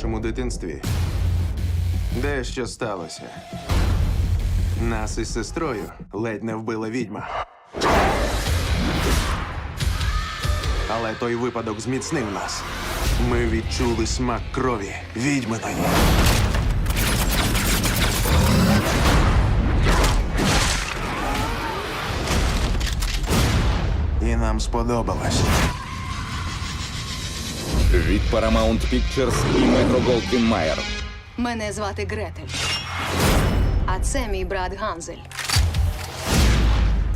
нашому дитинстві дещо сталося. Нас із сестрою ледь не вбила відьма. Але той випадок зміцнив нас. Ми відчули смак крові відьминої. І нам сподобалось. Від Paramount Pictures і Metro Goldwyn Mayer. Мене звати Гретель. А це мій брат Ганзель.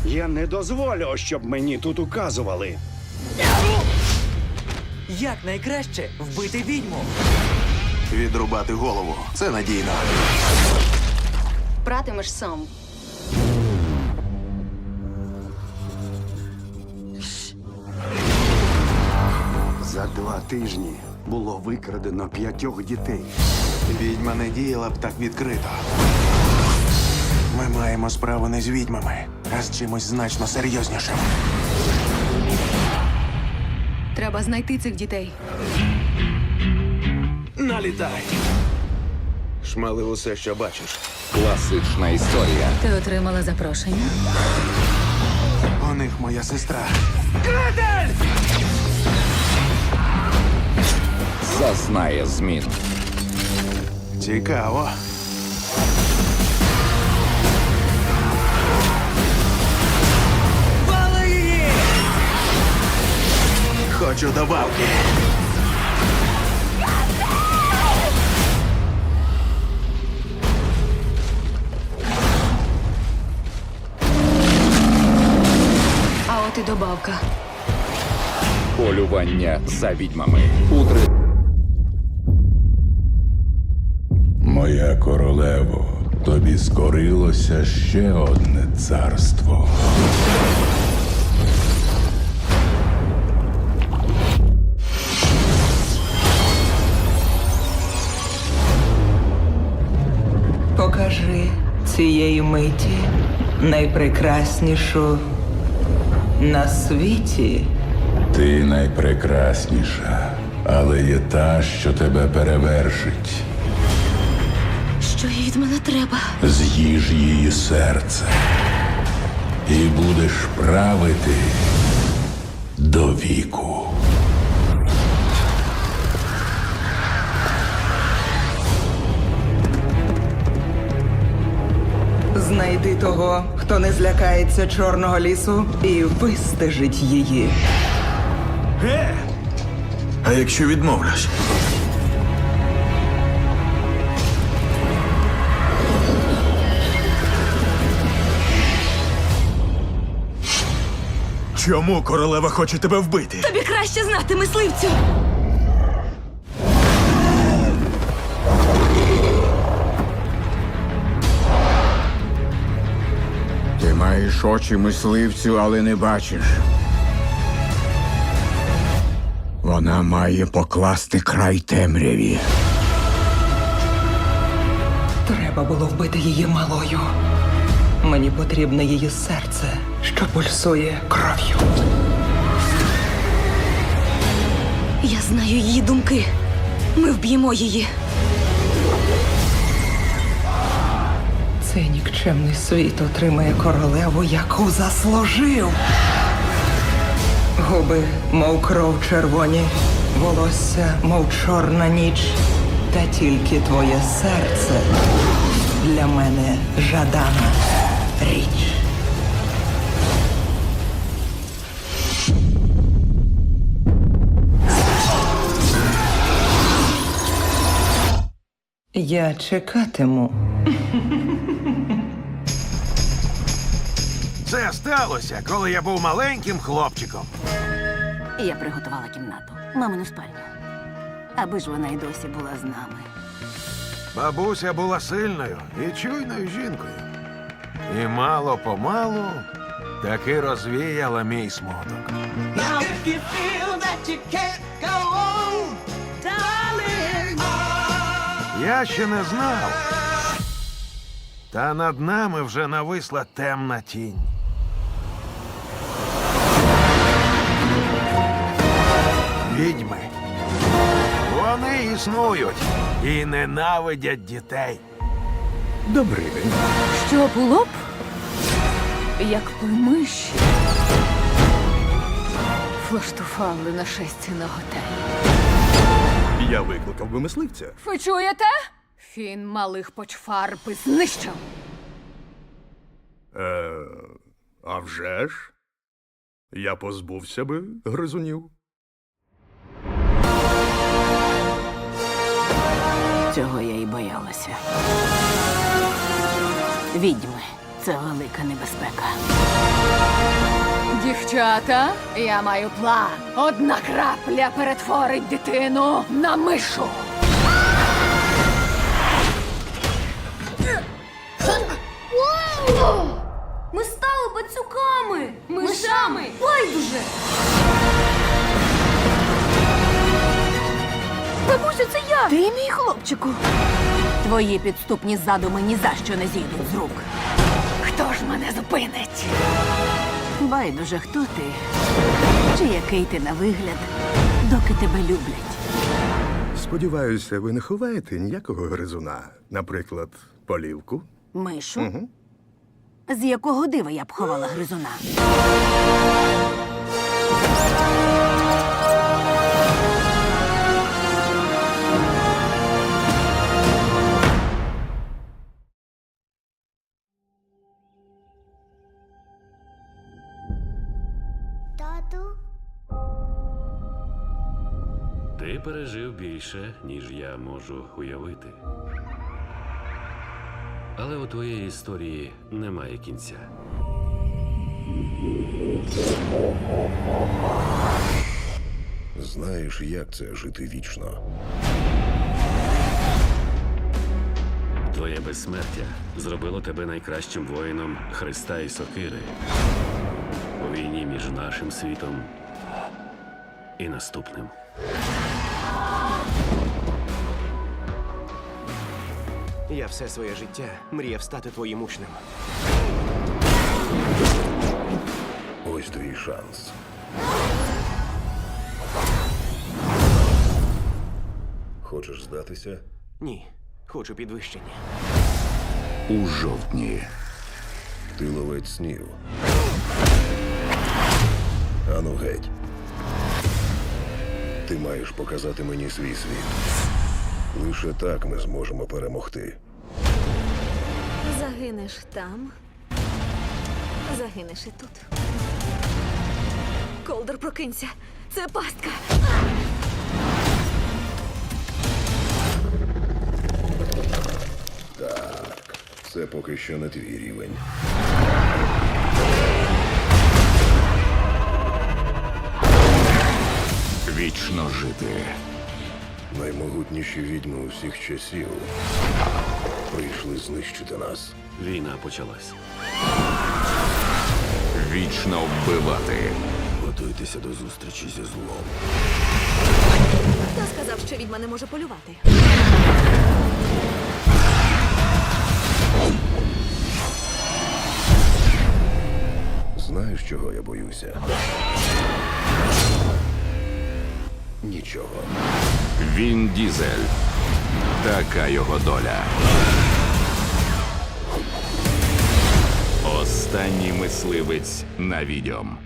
Я не дозволю, щоб мені тут указували. Як найкраще вбити відьму? Відрубати голову це надійно. Пратимеш сам. Два тижні було викрадено п'ятьох дітей. Відьма не діяла б так відкрито. Ми маємо справу не з відьмами, а з чимось значно серйознішим. Треба знайти цих дітей. Налітай! Шмали усе, що бачиш. Класична історія. Ти отримала запрошення? У них моя сестра. Зазнає змін. Цікаво. Пали її! Хочу добавки. А от і добавка. Полювання за відьмами. У Моя королево, тобі скорилося ще одне царство. Покажи цієї миті найпрекраснішу на світі. Ти найпрекрасніша, але є та, що тебе перевершить. Що їй від мене треба? З'їж її серце. І будеш правити до віку. Знайди того, хто не злякається чорного лісу, і вистежить її. Е! А якщо відмовлюсь? Чому королева хоче тебе вбити? Тобі краще знати мисливцю. Ти маєш очі мисливцю, але не бачиш. Вона має покласти край темряві. Треба було вбити її малою. Мені потрібне її серце, що пульсує кров'ю. Я знаю її думки. Ми вб'ємо її. Цей нікчемний світ отримає королеву, яку заслужив. Губи, мов кров червоні, волосся, мов чорна ніч. Та тільки твоє серце для мене жадана річ. Я чекатиму. Це сталося, коли я був маленьким хлопчиком. Я приготувала кімнату, мамину спальню. Аби ж вона й досі була з нами. Бабуся була сильною і чуйною жінкою. І мало помалу таки розвіяла мій смуток. Я ще не знав. Та над нами вже нависла темна тінь. Відьми. Вони існують і ненавидять дітей. Добрий день. Що було б, якби миші влаштували нашестя на готель? Я викликав би мисливця. Ви чуєте? Фін малих почфарби знищив. Е, а вже ж? Я позбувся би гризунів. Цього я і боялася. Відьми це велика небезпека. Дівчата, я маю план. Одна крапля перетворить дитину на мишу. Ми стали пацюками! Мишами! Байдуже! Бабусю, це я! Ти мій хлопчику. Твої підступні задуми ні за що не зійдуть з рук. Хто ж мене зупинить? Байдуже, хто ти? Чи який ти на вигляд, доки тебе люблять. Сподіваюся, ви не ховаєте ніякого гризуна. Наприклад, полівку. Мишу? З якого дива я б ховала гризуна? Ти пережив більше, ніж я можу уявити. Але у твоєї історії немає кінця. Знаєш, як це жити вічно? Твоє безсмертя зробило тебе найкращим воїном Христа і Сокири у війні між нашим світом і наступним. Я все своє життя мріяв стати твоїм учнем. Ось твій шанс. Хочеш здатися? Ні, хочу підвищення. У жовтні. Ти ловець снів. Ану геть. Ти маєш показати мені свій світ. Лише так ми зможемо перемогти. Загинеш там. Загинеш і тут. Колдер, прокинься. Це пастка. Так, це поки що не твій рівень. Вічно жити. Наймогутніші відьми усіх часів прийшли знищити нас. Війна почалась. Вічно вбивати. Готуйтеся до зустрічі зі злом. Хто сказав, що відьма не може полювати? Знаєш, чого я боюся? Нічого. Він дізель. Така його доля. Останній мисливець на відьом.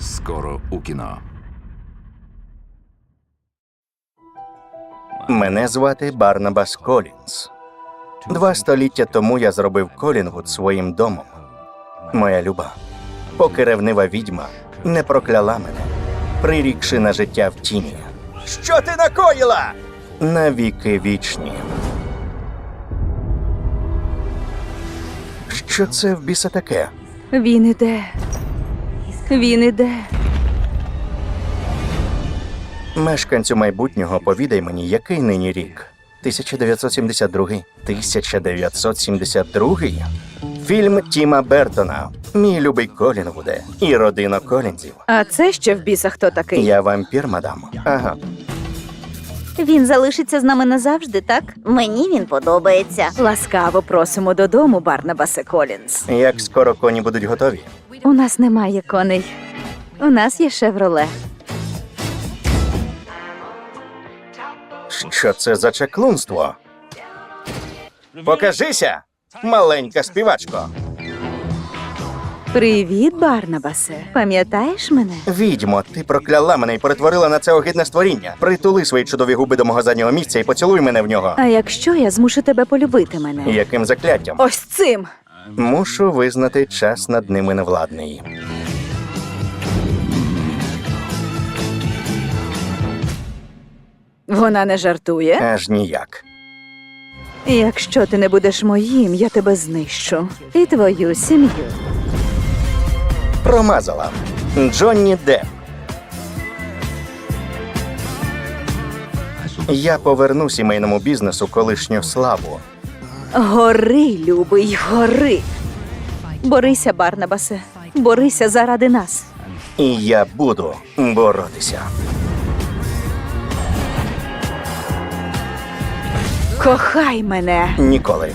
Скоро у кіно. Мене звати Барнабас Колінс. Два століття тому я зробив Колінвуд своїм домом. Моя люба, поки ревнива відьма не прокляла мене, прирікши на життя в тіні. Що ти накоїла? Навіки вічні. Що це в біса таке? Він іде. Він іде. Мешканцю майбутнього повідай мені, який нині рік? 1972. 1972? Фільм Тіма Бертона. Мій любий Колінвуде і родина Колінзів. А це ще в біса хто такий? Я вампір, мадам. Ага. Він залишиться з нами назавжди, так? Мені він подобається. Ласкаво просимо додому, Барнабасе Колінс. Як скоро коні будуть готові? У нас немає коней. У нас є шевроле. Що це за чаклунство? Покажися, маленька співачко. Привіт, Барнабасе. Пам'ятаєш мене? Відьмо, ти прокляла мене і перетворила на це огидне створіння. Притули свої чудові губи до мого заднього місця і поцілуй мене в нього. А якщо я змушу тебе полюбити мене? Яким закляттям? Ось цим. Мушу визнати час над ними невладний. Вона не жартує. Аж ніяк. Якщо ти не будеш моїм, я тебе знищу. І твою сім'ю. Промазала. Джонні Депп. Я поверну сімейному бізнесу колишню славу. Гори, любий, гори. Борися, Барнабасе. Борися заради нас. І я буду боротися. Кохай мене. Ніколи.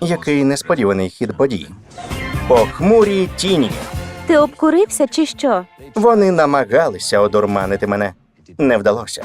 Який несподіваний хід подій. Похмурі тіні. Ти обкурився чи що? Вони намагалися одурманити мене. Не вдалося.